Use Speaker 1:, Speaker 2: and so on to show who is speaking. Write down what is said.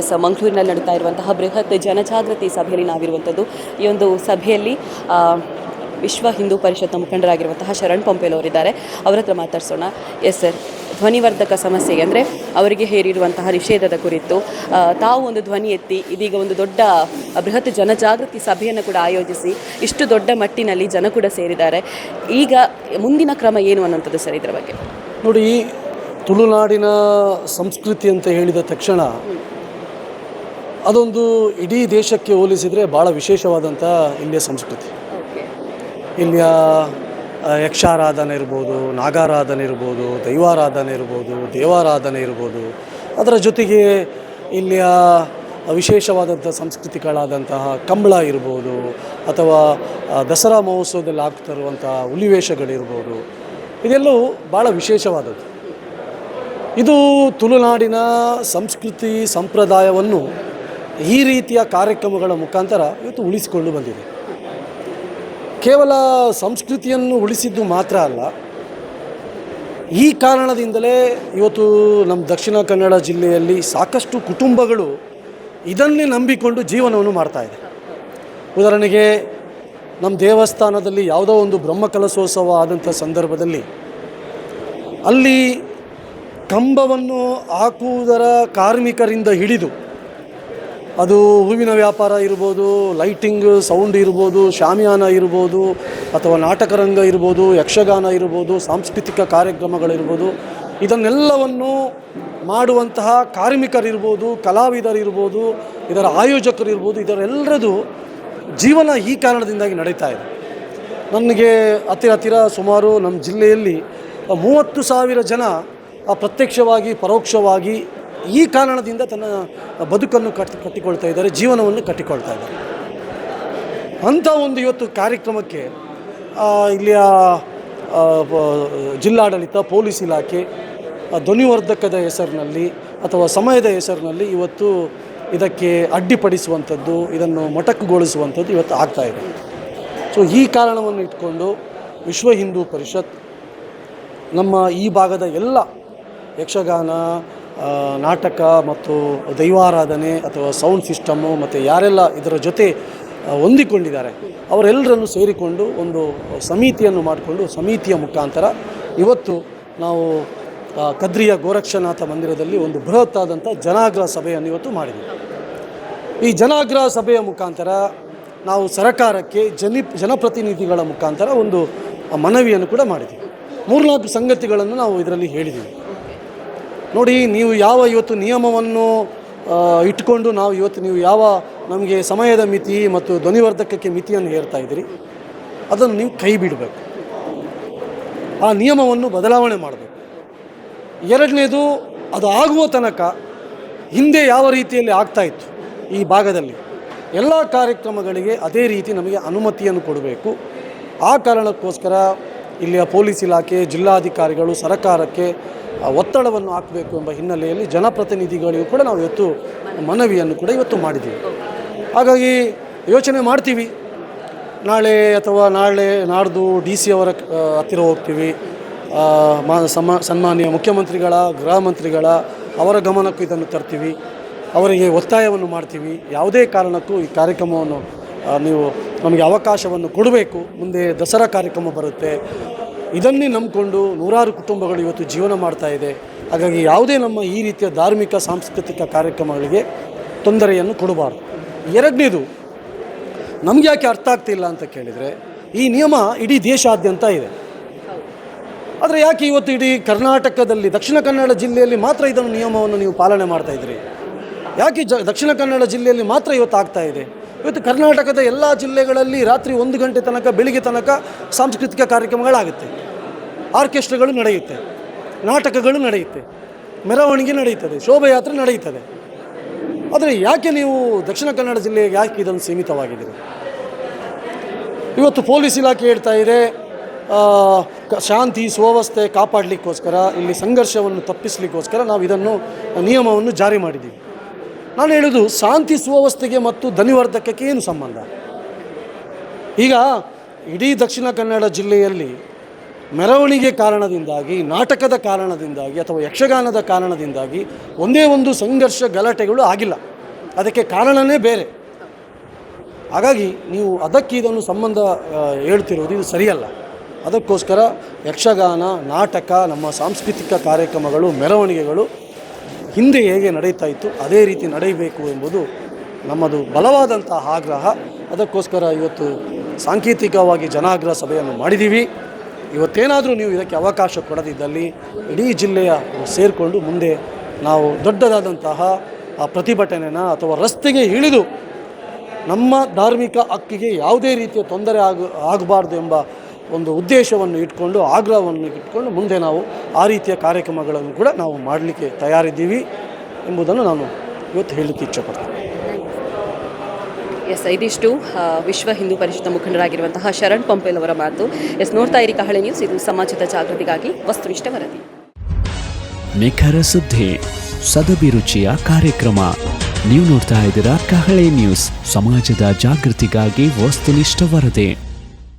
Speaker 1: S ಮಂಗಳೂರಿನಲ್ಲಿ ನಡೀತಾ ಇರುವಂತಹ ಬೃಹತ್ ಜನಜಾಗೃತಿ ಸಭೆಯಲ್ಲಿ ನಾವಿರುವಂಥದ್ದು. ಈ ಒಂದು ಸಭೆಯಲ್ಲಿ ವಿಶ್ವ ಹಿಂದೂ ಪರಿಷತ್ನ ಮುಖಂಡರಾಗಿರುವಂತಹ ಶರಣ್ ಪಂಪೇಲ್ ಅವರಿದ್ದಾರೆ. ಅವರ ಹತ್ರ ಮಾತಾಡ್ಸೋಣ. ಎಸ್ ಸರ್ ಧ್ವನಿವರ್ಧಕ ಸಮಸ್ಯೆ ಅಂದರೆ ಅವರಿಗೆ ಹೇರಿರುವಂತಹ ನಿಷೇಧದ ಕುರಿತು ತಾವು ಒಂದು ಧ್ವನಿ ಎತ್ತಿ ಇದೀಗ ಒಂದು ದೊಡ್ಡ ಬೃಹತ್ ಜನಜಾಗೃತಿ ಸಭೆಯನ್ನು ಕೂಡ ಆಯೋಜಿಸಿ ಇಷ್ಟು ದೊಡ್ಡ ಮಟ್ಟಿನಲ್ಲಿ ಜನ ಕೂಡ ಸೇರಿದ್ದಾರೆ. ಈಗ ಮುಂದಿನ ಕ್ರಮ ಏನು ಅನ್ನೋಂಥದ್ದು ಸರ್ ಇದರ ಬಗ್ಗೆ?
Speaker 2: ನೋಡಿ ತುಳುನಾಡಿನ ಸಂಸ್ಕೃತಿ ಅಂತ ಹೇಳಿದ ತಕ್ಷಣ ಅದೊಂದು ಇಡೀ ದೇಶಕ್ಕೆ ಹೋಲಿಸಿದರೆ ಭಾಳ ವಿಶೇಷವಾದಂಥ ಇಲ್ಲಿಯ ಸಂಸ್ಕೃತಿ. ಇಲ್ಲಿಯ ಯಕ್ಷಾರಾಧನೆ ಇರ್ಬೋದು ನಾಗಾರಾಧನೆ ಇರ್ಬೋದು ದೈವಾರಾಧನೆ ಇರ್ಬೋದು ದೇವಾರಾಧನೆ ಇರ್ಬೋದು. ಅದರ ಜೊತೆಗೆ ಇಲ್ಲಿಯ ವಿಶೇಷವಾದಂಥ ಸಂಸ್ಕೃತಿಗಳಾದಂತಹ ಕಂಬಳ ಇರ್ಬೋದು ಅಥವಾ ದಸರಾ ಮಹೋತ್ಸವದಲ್ಲಿ ಆಗ್ತಿರುವಂತಹ ಹುಲಿವೇಷಗಳಿರ್ಬೋದು. ಇದೆಲ್ಲವೂ ಭಾಳ ವಿಶೇಷವಾದದ್ದು. ಇದು ತುಳುನಾಡಿನ ಸಂಸ್ಕೃತಿ ಸಂಪ್ರದಾಯವನ್ನು ಈ ರೀತಿಯ ಕಾರ್ಯಕ್ರಮಗಳ ಮುಖಾಂತರ ಇವತ್ತು ಉಳಿಸಿಕೊಂಡು ಬಂದಿದೆ. ಕೇವಲ ಸಂಸ್ಕೃತಿಯನ್ನು ಉಳಿಸಿದ್ದು ಮಾತ್ರ ಅಲ್ಲ, ಈ ಕಾರಣದಿಂದಲೇ ಇವತ್ತು ನಮ್ಮ ದಕ್ಷಿಣ ಕನ್ನಡ ಜಿಲ್ಲೆಯಲ್ಲಿ ಸಾಕಷ್ಟು ಕುಟುಂಬಗಳು ಇದನ್ನೇ ನಂಬಿಕೊಂಡು ಜೀವನವನ್ನು ಇದೆ. ಉದಾಹರಣೆಗೆ, ನಮ್ಮ ದೇವಸ್ಥಾನದಲ್ಲಿ ಯಾವುದೋ ಒಂದು ಬ್ರಹ್ಮಕಲಶೋತ್ಸವ ಆದಂಥ ಸಂದರ್ಭದಲ್ಲಿ ಅಲ್ಲಿ ಕಂಬವನ್ನು ಹಾಕುವುದರ ಕಾರ್ಮಿಕರಿಂದ ಹಿಡಿದು ಅದು ಹೂವಿನ ವ್ಯಾಪಾರ ಇರ್ಬೋದು ಲೈಟಿಂಗ್ ಸೌಂಡ್ ಇರ್ಬೋದು, ಶಾಮಿಯಾನ ಇರ್ಬೋದು, ಅಥವಾ ನಾಟಕರಂಗ ಇರ್ಬೋದು, ಯಕ್ಷಗಾನ ಇರ್ಬೋದು, ಸಾಂಸ್ಕೃತಿಕ ಕಾರ್ಯಕ್ರಮಗಳಿರ್ಬೋದು, ಇದನ್ನೆಲ್ಲವನ್ನು ಮಾಡುವಂತಹ ಕಾರ್ಮಿಕರಿರ್ಬೋದು, ಕಲಾವಿದರಿರ್ಬೋದು, ಇದರ ಆಯೋಜಕರಿರ್ಬೋದು, ಇದರೆಲ್ಲರದು ಜೀವನ ಈ ಕಾರಣದಿಂದಾಗಿ ನಡೀತಾ ಇದೆ. ನನಗೆ ಹತ್ತಿರ ಹತ್ತಿರ ಸುಮಾರು ನಮ್ಮ ಜಿಲ್ಲೆಯಲ್ಲಿ ಮೂವತ್ತು ಸಾವಿರ ಜನ ಪ್ರತ್ಯಕ್ಷವಾಗಿ, ಪರೋಕ್ಷವಾಗಿ ಈ ಕಾರಣದಿಂದ ತನ್ನ ಬದುಕನ್ನು ಕಟ್ಟಿ ಕಟ್ಟಿಕೊಳ್ತಾ ಇದ್ದಾರೆ, ಜೀವನವನ್ನು ಕಟ್ಟಿಕೊಳ್ತಾ ಇದ್ದಾರೆ. ಅಂಥ ಒಂದು ಇವತ್ತು ಕಾರ್ಯಕ್ರಮಕ್ಕೆ ಇಲ್ಲಿಯ ಜಿಲ್ಲಾಡಳಿತ, ಪೊಲೀಸ್ ಇಲಾಖೆ ಧ್ವನಿವರ್ಧಕದ ಹೆಸರಿನಲ್ಲಿ ಅಥವಾ ಸಮಯದ ಹೆಸರಿನಲ್ಲಿ ಇವತ್ತು ಇದಕ್ಕೆ ಅಡ್ಡಿಪಡಿಸುವಂಥದ್ದು, ಇದನ್ನು ಮೊಟಕುಗೊಳಿಸುವಂಥದ್ದು ಇವತ್ತು ಆಗ್ತಾ ಇದೆ. ಸೊ ಈ ಕಾರಣವನ್ನು ಇಟ್ಕೊಂಡು ವಿಶ್ವ ಹಿಂದೂ ಪರಿಷತ್ ನಮ್ಮ ಈ ಭಾಗದ ಎಲ್ಲ ಯಕ್ಷಗಾನ ನಾಟಕ ಮತ್ತು ದೈವಾರಾಧನೆ ಅಥವಾ ಸೌಂಡ್ ಸಿಸ್ಟಮ್ಮು ಮತ್ತು ಯಾರೆಲ್ಲ ಇದರ ಜೊತೆ ಹೊಂದಿಕೊಂಡಿದ್ದಾರೆ, ಅವರೆಲ್ಲರನ್ನು ಸೇರಿಕೊಂಡು ಒಂದು ಸಮಿತಿಯನ್ನು ಮಾಡಿಕೊಂಡು ಸಮಿತಿಯ ಮುಖಾಂತರ ಇವತ್ತು ನಾವು ಕದ್ರಿಯ ಗೋರಕ್ಷನಾಥ ಮಂದಿರದಲ್ಲಿ ಒಂದು ಬೃಹತ್ತಾದಂಥ ಜನಾಗ್ರಹ ಸಭೆಯನ್ನು ಇವತ್ತು ಮಾಡಿದ್ದೀವಿ ಈ ಜನಾಗ್ರಹ ಸಭೆಯ ಮುಖಾಂತರ ನಾವು ಸರಕಾರಕ್ಕೆ ಜನಿ, ಜನಪ್ರತಿನಿಧಿಗಳ ಮುಖಾಂತರ ಒಂದು ಮನವಿಯನ್ನು ಕೂಡ ಮಾಡಿದ್ದೀವಿ ಮೂರ್ನಾಲ್ಕು ಸಂಗತಿಗಳನ್ನು ನಾವು ಇದರಲ್ಲಿ ಹೇಳಿದ್ದೀವಿ ನೋಡಿ, ನೀವು ಯಾವ ಇವತ್ತು ನಿಯಮವನ್ನು ಇಟ್ಕೊಂಡು ನಾವು ಇವತ್ತು ನೀವು ಯಾವ ನಮಗೆ ಸಮಯದ ಮಿತಿ ಮತ್ತು ಧ್ವನಿವರ್ಧಕಕ್ಕೆ ಮಿತಿಯನ್ನು ಹೇರ್ತಾ ಇದ್ದೀರಿ, ಅದನ್ನು ನೀವು ಕೈ ಬಿಡಬೇಕು. ಆ ನಿಯಮವನ್ನು ಬದಲಾವಣೆ ಮಾಡಬೇಕು. ಎರಡನೇದು, ಅದು ಆಗುವ ತನಕ ಹಿಂದೆ ಯಾವ ರೀತಿಯಲ್ಲಿ ಆಗ್ತಾಯಿತ್ತು ಈ ಭಾಗದಲ್ಲಿ, ಎಲ್ಲ ಕಾರ್ಯಕ್ರಮಗಳಿಗೆ ಅದೇ ರೀತಿ ನಮಗೆ ಅನುಮತಿಯನ್ನು ಕೊಡಬೇಕು. ಆ ಕಾರಣಕ್ಕೋಸ್ಕರ ಇಲ್ಲಿಯ ಪೊಲೀಸ್ ಇಲಾಖೆ, ಜಿಲ್ಲಾಧಿಕಾರಿಗಳು, ಸರ್ಕಾರಕ್ಕೆ ಒತ್ತಡವನ್ನು ಹಾಕಬೇಕು ಎಂಬ ಹಿನ್ನೆಲೆಯಲ್ಲಿ ಜನಪ್ರತಿನಿಧಿಗಳಿಗೂ ಕೂಡ ನಾವು ಇವತ್ತು ಮನವಿಯನ್ನು ಕೂಡ ಇವತ್ತು ಮಾಡಿದ್ದೀವಿ. ಹಾಗಾಗಿ ಯೋಚನೆ ಮಾಡ್ತೀವಿ. ನಾಳೆ ಅಥವಾ ನಾಳೆ ನಾಡ್ದು ಡಿ ಸಿ ಅವರ ಹತ್ತಿರ ಹೋಗ್ತೀವಿ. ಮಾ, ಸಮ, ಸನ್ಮಾನ್ಯ ಮುಖ್ಯಮಂತ್ರಿಗಳ, ಗೃಹ ಮಂತ್ರಿಗಳ ಅವರ ಗಮನಕ್ಕೂ ಇದನ್ನು ತರ್ತೀವಿ. ಅವರಿಗೆ ಒತ್ತಾಯವನ್ನು ಮಾಡ್ತೀವಿ. ಯಾವುದೇ ಕಾರಣಕ್ಕೂ ಈ ಕಾರ್ಯಕ್ರಮವನ್ನು ನೀವು ನಮಗೆ ಅವಕಾಶವನ್ನು ಕೊಡಬೇಕು. ಮುಂದೆ ದಸರಾ ಕಾರ್ಯಕ್ರಮ ಬರುತ್ತೆ. ಇದನ್ನೇ ನಂಬಿಕೊಂಡು ನೂರಾರು ಕುಟುಂಬಗಳು ಇವತ್ತು ಜೀವನ ಮಾಡ್ತಾ ಇದೆ. ಹಾಗಾಗಿ ಯಾವುದೇ ನಮ್ಮ ಈ ರೀತಿಯ ಧಾರ್ಮಿಕ, ಸಾಂಸ್ಕೃತಿಕ ಕಾರ್ಯಕ್ರಮಗಳಿಗೆ ತೊಂದರೆಯನ್ನು ಕೊಡಬಾರ್ದು. ಎರಡನೇದು, ನಮ್ಗೆ ಯಾಕೆ ಅರ್ಥ ಆಗ್ತಿಲ್ಲ ಅಂತ ಕೇಳಿದರೆ, ಈ ನಿಯಮ ಇಡೀ ದೇಶಾದ್ಯಂತ ಇದೆ. ಆದರೆ ಯಾಕೆ ಇವತ್ತು ಇಡೀ ಕರ್ನಾಟಕದಲ್ಲಿ, ದಕ್ಷಿಣ ಕನ್ನಡ ಜಿಲ್ಲೆಯಲ್ಲಿ ಮಾತ್ರ ಇದನ್ನು ನಿಯಮವನ್ನು ನೀವು ಪಾಲನೆ ಮಾಡ್ತಾ ಇದ್ದೀರಿ ಯಾಕೆ ಜ, ದಕ್ಷಿಣ ಕನ್ನಡ ಜಿಲ್ಲೆಯಲ್ಲಿ ಮಾತ್ರ ಇವತ್ತು ಆಗ್ತಾ ಇದೆ? ಇವತ್ತು ಕರ್ನಾಟಕದ ಎಲ್ಲ ಜಿಲ್ಲೆಗಳಲ್ಲಿ ರಾತ್ರಿ ಒಂದು ಗಂಟೆ ತನಕ, ಬೆಳಿಗ್ಗೆ ತನಕ ಸಾಂಸ್ಕೃತಿಕ ಕಾರ್ಯಕ್ರಮಗಳಾಗುತ್ತೆ. ಆರ್ಕೆಸ್ಟ್ರಾಗಳು ನಡೆಯುತ್ತೆ, ನಾಟಕಗಳು ನಡೆಯುತ್ತೆ, ಮೆರವಣಿಗೆ ನಡೆಯುತ್ತದೆ, ಶೋಭಾಯಾತ್ರೆ ನಡೆಯುತ್ತದೆ. ಆದರೆ ಯಾಕೆ ನೀವು ದಕ್ಷಿಣ ಕನ್ನಡ ಜಿಲ್ಲೆಗೆ ಯಾಕೆ ಇದನ್ನು ಸೀಮಿತವಾಗಿದ್ದೀರಿ? ಇವತ್ತು ಪೊಲೀಸ್ ಇಲಾಖೆ ಹೇಳ್ತಾ ಇದೆ ಶಾಂತಿ, ಸುವ್ಯವಸ್ಥೆ ಕಾಪಾಡಲಿಕ್ಕೋಸ್ಕರ, ಇಲ್ಲಿ ಸಂಘರ್ಷವನ್ನು ತಪ್ಪಿಸಲಿಕ್ಕೋಸ್ಕರ ನಾವು ಇದನ್ನು, ನಿಯಮವನ್ನು ಜಾರಿ ಮಾಡಿದ್ದೀವಿ. ನಾನು ಹೇಳೋದು ಶಾಂತಿ, ಸುವ್ಯವಸ್ಥೆಗೆ ಮತ್ತು ಧನಿವರ್ಧಕಕ್ಕೆ ಏನು ಸಂಬಂಧ? ಈಗ ಇಡೀ ದಕ್ಷಿಣ ಕನ್ನಡ ಜಿಲ್ಲೆಯಲ್ಲಿ ಮೆರವಣಿಗೆ ಕಾರಣದಿಂದಾಗಿ, ನಾಟಕದ ಕಾರಣದಿಂದಾಗಿ ಅಥವಾ ಯಕ್ಷಗಾನದ ಕಾರಣದಿಂದಾಗಿ ಒಂದೇ ಒಂದು ಸಂಘರ್ಷ ಗಲಾಟೆಗಳು ಆಗಿಲ್ಲ. ಅದಕ್ಕೆ ಕಾರಣನೇ ಬೇರೆ. ಹಾಗಾಗಿ ನೀವು ಅದಕ್ಕೆ ಇದನ್ನು ಸಂಬಂಧ ಹೇಳ್ತಿರೋದು ಇದು ಸರಿಯಲ್ಲ. ಅದಕ್ಕೋಸ್ಕರ ಯಕ್ಷಗಾನ, ನಾಟಕ, ನಮ್ಮ ಸಾಂಸ್ಕೃತಿಕ ಕಾರ್ಯಕ್ರಮಗಳು, ಮೆರವಣಿಗೆಗಳು ಹಿಂದೆ ಹೇಗೆ ನಡೀತಾ ಇತ್ತು, ಅದೇ ರೀತಿ ನಡೆಯಬೇಕು ಎಂಬುದು ನಮ್ಮದು ಬಲವಾದಂತಹ ಆಗ್ರಹ. ಅದಕ್ಕೋಸ್ಕರ ಇವತ್ತು ಸಾಂಕೇತಿಕವಾಗಿ ಜನಾಗ್ರಹ ಸಭೆಯನ್ನು ಮಾಡಿದ್ದೀವಿ. ಇವತ್ತೇನಾದರೂ ನೀವು ಇದಕ್ಕೆ ಅವಕಾಶ ಕೊಡದಿದ್ದಲ್ಲಿ ಇಡೀ ಜಿಲ್ಲೆಯ ಸೇರಿಕೊಂಡು ಮುಂದೆ ನಾವು ದೊಡ್ಡದಾದಂತಹ ಆ ಪ್ರತಿಭಟನೆನ ಅಥವಾ ರಸ್ತೆಗೆ ಇಳಿದು ನಮ್ಮ ಧಾರ್ಮಿಕ ಹಕ್ಕಿಗೆ ಯಾವುದೇ ರೀತಿಯ ತೊಂದರೆ ಆಗ, ಆಗಬಾರ್ದು ಎಂಬ ಒಂದು ಉದ್ದೇಶವನ್ನು ಇಟ್ಕೊಂಡು, ಆಗ್ರಹವನ್ನು ಇಟ್ಕೊಂಡು ಮುಂದೆ ನಾವು ಆ ರೀತಿಯ ಕಾರ್ಯಕ್ರಮಗಳನ್ನು ಕೂಡ ನಾವು ಮಾಡಲಿಕ್ಕೆ ತಯಾರಿದ್ದೀವಿ ಎಂಬುದನ್ನು ನಾನು ಇವತ್ತು ಹೇಳಲಿಕ್ಕೆ ಇಚ್ಛೆಪಡ್ತೀನಿ.
Speaker 1: ಎಸ್ ಇದಿಷ್ಟು ವಿಶ್ವ ಹಿಂದೂ ಪರಿಷತ್ ಮುಖಂಡರಾಗಿರುವಂತಹ ಶರಣ್ ಪಂಪೇಲ್ ಅವರ ಮಾತು. ಎಸ್, ನೋಡ್ತಾ ಇರಿ ಕಹಳೆ ನ್ಯೂಸ್ ಇದು ಸಮಾಜದ ಜಾಗೃತಿಗಾಗಿ ವಸ್ತುನಿಷ್ಠ ವರದಿ.
Speaker 3: ನಿಖರ ಸುದ್ದಿ ಸದಭಿರುಚಿಯ ಕಾರ್ಯಕ್ರಮ. ನೀವು ನೋಡ್ತಾ ಇದ್ದೀರಾ ಕಹಳೆ ನ್ಯೂಸ್ ಸಮಾಜದ ಜಾಗೃತಿಗಾಗಿ ವಸ್ತುನಿಷ್ಠ ವರದಿ.